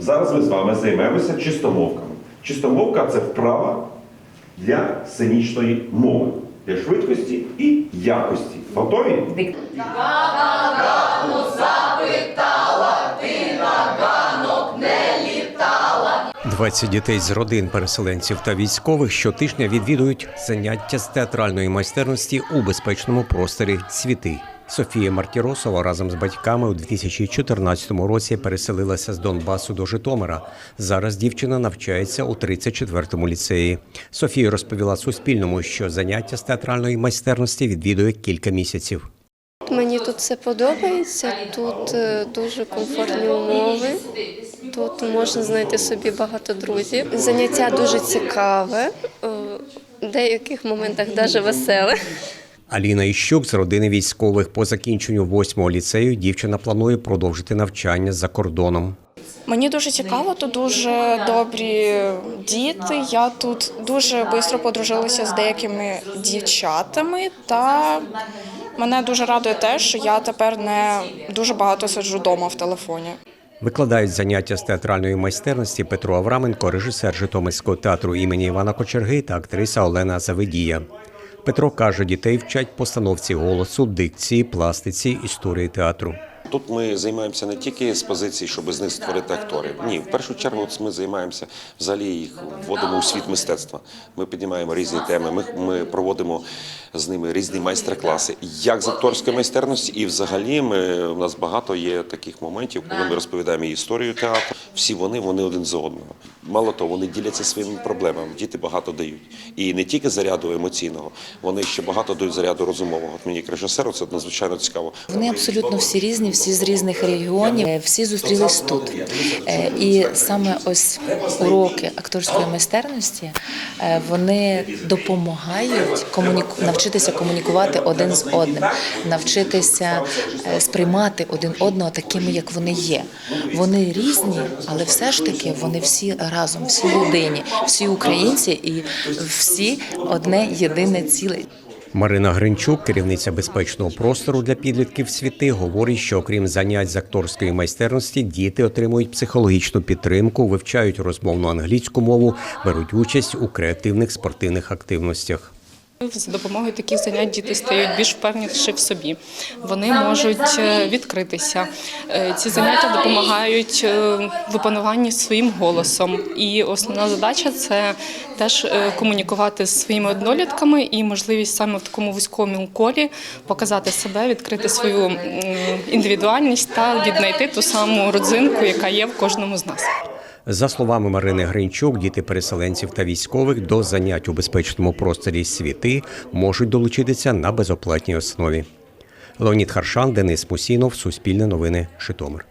зараз ми з вами займемося чистомовками. Чистомовка це вправа для сценічної мови, для швидкості і якості. Готові? 20 дітей з родин переселенців та військових щотижня відвідують заняття з театральної майстерності у безпечному просторі світи. Софія Мартіросова разом з батьками у 2014 році переселилася з Донбасу до Житомира. Зараз дівчина навчається у 34-му ліцеї. Софія розповіла Суспільному, що заняття з театральної майстерності відвідує кілька місяців. Мені тут все подобається, тут е, дуже комфортні умови. Тут можна знайти собі багато друзів. Заняття дуже цікаве, е, в деяких моментах навіть веселе. Аліна Іщук з родини військових по закінченню восьмого ліцею дівчина планує продовжити навчання за кордоном. Мені дуже цікаво, тут дуже добрі діти. Я тут дуже швидко подружилася з деякими дівчатами, та мене дуже радує те, що я тепер не дуже багато сиджу вдома в телефоні. Викладають заняття з театральної майстерності Петро Авраменко, режисер Житомирського театру імені Івана Кочерги та актриса Олена Завидія. Петро каже, дітей вчать постановці голосу, дикції, пластиці, історії театру. Тут ми займаємося не тільки з позиції, щоб з них створити акторів. Ні, в першу чергу ми займаємося взагалі їх вводимо у світ мистецтва. Ми піднімаємо різні теми. Ми, ми проводимо з ними різні майстер-класи, як з акторської майстерності, і взагалі ми у нас багато є таких моментів, коли ми розповідаємо історію театру. Всі вони вони один за одного. Мало того, вони діляться своїми проблемами. Діти багато дають. І не тільки заряду емоційного, вони ще багато дають заряду розумового. От мені режисеру це надзвичайно цікаво. Вони абсолютно всі різні, всі з різних регіонів, е, всі зустрілись тут. Е, І саме ось уроки акторської майстерності е, вони допомагають комуніку... навчитися комунікувати один з одним, навчитися сприймати один одного такими, як вони є. Вони різні, але все ж таки вони всі разом, всі людині, всі українці і всі одне єдине ціле. Марина Гринчук, керівниця безпечного простору для підлітків світи, говорить, що окрім занять з акторської майстерності, діти отримують психологічну підтримку, вивчають розмовну англійську мову, беруть участь у креативних спортивних активностях. За допомогою таких занять діти стають більш впевненіші в собі. Вони можуть е, відкритися. Е, Ці заняття допомагають е, в опануванні своїм голосом. І основна задача це теж комунікувати з своїми однолітками і можливість саме в такому вузькому колі показати себе, відкрити свою індивідуальність та віднайти ту саму родзинку, яка є в кожному з нас. За словами Марини Гринчук, діти переселенців та військових до занять у безпечному просторі світи можуть долучитися на безоплатній основі. Леонід Харшан, Денис Мусінов, Суспільне новини, Житомир.